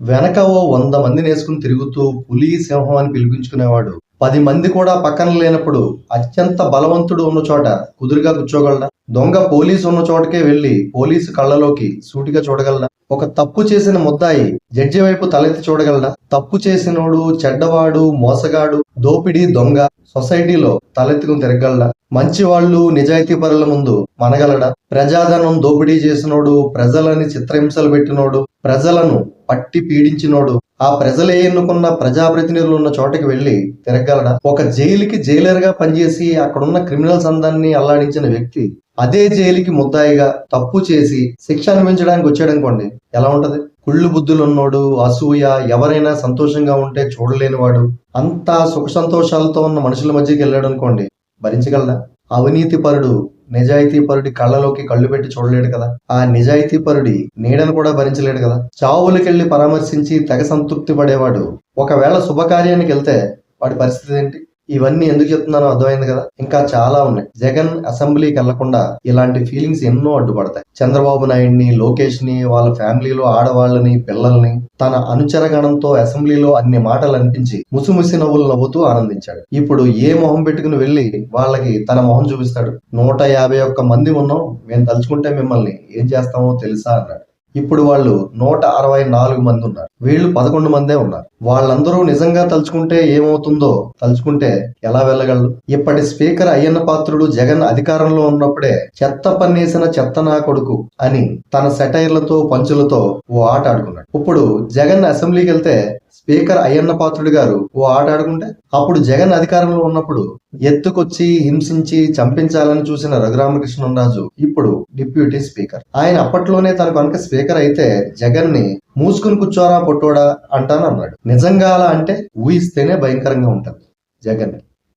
వెనక ఓ వంద మందిని వేసుకుని తిరుగుతూ పులి సింహం అని పిలిపించుకునేవాడు. పది మంది కూడా పక్కన లేనప్పుడు అత్యంత బలవంతుడు ఉన్న చోట కుదురుగా కూర్చోగలడా? దొంగ పోలీసు ఉన్న చోటకే వెళ్ళి పోలీసు కళ్ళలోకి సూటిగా చూడగలడా? ఒక తప్పు చేసిన ముద్దాయి జడ్జి వైపు తలెత్తి చూడగలడా? తప్పు చేసినోడు చెడ్డవాడు మోసగాడు దోపిడీ దొంగ సొసైటీలో తలెత్తుకుని తిరగలడా? మంచి వాళ్ళు నిజాయితీ పరుల ముందు మనగలడా? ప్రజాధనం దోపిడీ చేసినోడు ప్రజలని చిత్రహింసలు పెట్టినోడు ప్రజలను పట్టి పీడించినోడు. ఆ ప్రజలే ఎన్నుకున్న ప్రజాప్రతినిధులు ఉన్న చోటకి వెళ్ళి తిరగలడా? ఒక జైలుకి జైలర్గా పనిచేసి అక్కడున్న క్రిమినల్స్ అందాన్ని అల్లాడించిన వ్యక్తి అదే జైలుకి ముద్దాయిగా తప్పు చేసి శిక్ష అనుభవించడానికి వచ్చాడనుకోండి ఎలా ఉంటది? కుళ్ళు బుద్ధులు ఉన్నోడు అసూయ ఎవరైనా సంతోషంగా ఉంటే చూడలేనివాడు అంతా సుఖ సంతోషాలతో ఉన్న మనుషుల మధ్యకి వెళ్ళాడు అనుకోండి భరించగలడా? అవినీతి పరుడు నిజాయితీ పరుడి కళ్ళలోకి కళ్ళు పెట్టి చూడలేడు కదా. ఆ నిజాయితీ పరుడి నీడను కూడా భరించలేడు కదా. చావులకెళ్ళి పరామర్శించి తెగ సంతృప్తి పడేవాడు ఒకవేళ శుభకార్యానికి వెళ్తే వాడి పరిస్థితి ఏంటి? ఇవన్నీ ఎందుకు చెప్తున్నానో అర్థమైంది కదా? ఇంకా చాలా ఉన్నాయి. జగన్ అసెంబ్లీకి వెళ్ళకుండా ఇలాంటి ఫీలింగ్స్ ఎన్నో అడ్డుపడతాయి. చంద్రబాబు నాయుడిని లోకేష్ని వాళ్ళ ఫ్యామిలీలో ఆడవాళ్ళని పిల్లల్ని తన అనుచరగణంతో అసెంబ్లీలో అన్ని మాటలు అనిపించి ముసిముసి నవ్వులు నవ్వుతూ ఆనందించాడు. ఇప్పుడు ఏ మొహం పెట్టుకుని వెళ్ళి వాళ్ళకి తన మొహం చూపిస్తాడు? నూట యాభై ఒక్క మంది ఉన్నాం. మేము తలుచుకుంటే మిమ్మల్ని ఏం చేస్తామో తెలుసా అన్నాడు. ఇప్పుడు వాళ్ళు నూట అరవై నాలుగు మంది ఉన్నారు. వీళ్ళు పదకొండు మందే ఉన్నారు. వాళ్ళందరూ నిజంగా తలుచుకుంటే ఏమవుతుందో తలుచుకుంటే ఎలా వెళ్ళగలరు? ఇప్పటి స్పీకర్ అయ్యన్న పాత్రుడు జగన్ అధికారంలో ఉన్నప్పుడే చెత్త పన్నేసిన చెత్త నా కొడుకు అని తన సెటైర్లతో పంచులతో ఓ ఆట ఆడుకున్నాడు. ఇప్పుడు జగన్ అసెంబ్లీకి వెళ్తే స్పీకర్ అయ్యన్న పాత్రుడు గారు ఓ ఆట ఆడుకుంటే అప్పుడు జగన్ అధికారంలో ఉన్నప్పుడు ఎత్తుకొచ్చి హింసించి చంపించాలని చూసిన రఘురామకృష్ణరాజు ఇప్పుడు డిప్యూటీ స్పీకర్. ఆయన అప్పట్లోనే తన కనుక స్పీకర్ అయితే జగన్ని మూసుకుని కూర్చోరా పొట్టోడా అంటానన్నాడు. నిజంగా అలా అంటే ఊహిస్తేనే భయంకరంగా ఉంటుంది జగన్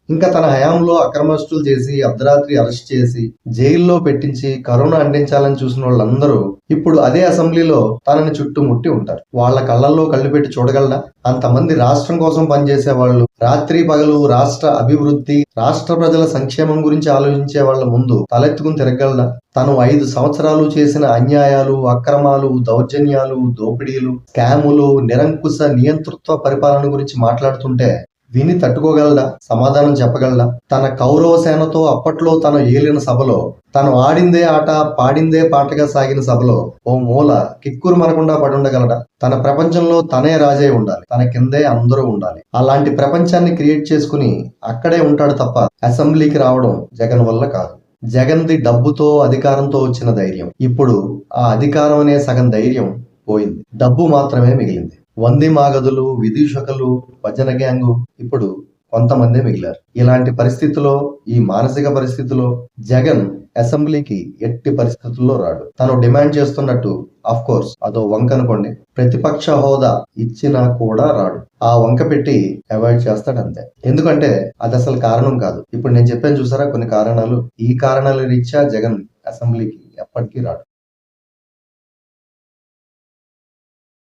ఇంకా తన హయాంలో అక్రమస్తులు చేసి అర్ధరాత్రి అరెస్ట్ చేసి జైల్లో పెట్టించి కరోనా అందించాలని చూసిన వాళ్ళందరూ ఇప్పుడు అదే అసెంబ్లీలో తనని చుట్టుముట్టి ఉంటారు. వాళ్ళ కళ్ళల్లో కళ్ళు పెట్టి చూడగలరా? అంతమంది రాష్ట్రం కోసం పనిచేసే వాళ్ళు రాత్రి పగలు రాష్ట్ర అభివృద్ధి రాష్ట్ర ప్రజల సంక్షేమం గురించి ఆలోచించే వాళ్ళ ముందు తలెత్తుకుని తిరగలరా తను ఐదు సంవత్సరాలు చేసిన అన్యాయాలు అక్రమాలు దౌర్జన్యాలు దోపిడీలు స్కాములు నిరంకుశ నియంతృత్వ పరిపాలన గురించి మాట్లాడుతుంటే విని తట్టుకోగలడా? సమాధానం చెప్పగలడా? తన కౌరవ సేనతో అప్పట్లో తను ఏలిన సభలో తను ఆడిందే ఆట పాడిందే పాటగా సాగిన సభలో ఓ మూల కిక్కురు మనకుండా పడుండగలడా? తన ప్రపంచంలో తనే రాజే ఉండాలి. తన కిందే అందరూ ఉండాలి. అలాంటి ప్రపంచాన్ని క్రియేట్ చేసుకుని అక్కడే ఉంటాడు తప్ప అసెంబ్లీకి రావడం జగన్ వల్ల కాదు. జగన్ది డబ్బుతో అధికారంతో వచ్చిన ధైర్యం. ఇప్పుడు ఆ అధికారం అనే సగం ధైర్యం పోయింది. డబ్బు మాత్రమే మిగిలింది. వంది మాగదులు విదూషకులు భజన గ్యాంగు ఇప్పుడు కొంతమందే మిగిలారు. ఇలాంటి పరిస్థితిలో ఈ మానసిక పరిస్థితిలో జగన్ అసెంబ్లీకి ఎట్టి పరిస్థితుల్లో రాడు. తను డిమాండ్ చేస్తున్నట్టు అఫ్ కోర్స్ అదో వంక అనుకోండి ప్రతిపక్ష హోదా ఇచ్చినా కూడా రాడు. ఆ వంక పెట్టి అవాయిడ్ చేస్తాడు అంతే ఎందుకంటే అది అసలు కారణం కాదు. ఇప్పుడు నేను చెప్పాను చూసారా కొన్ని కారణాలు? ఈ కారణాల రీత్యా జగన్ అసెంబ్లీకి ఎప్పటికీ రాడు.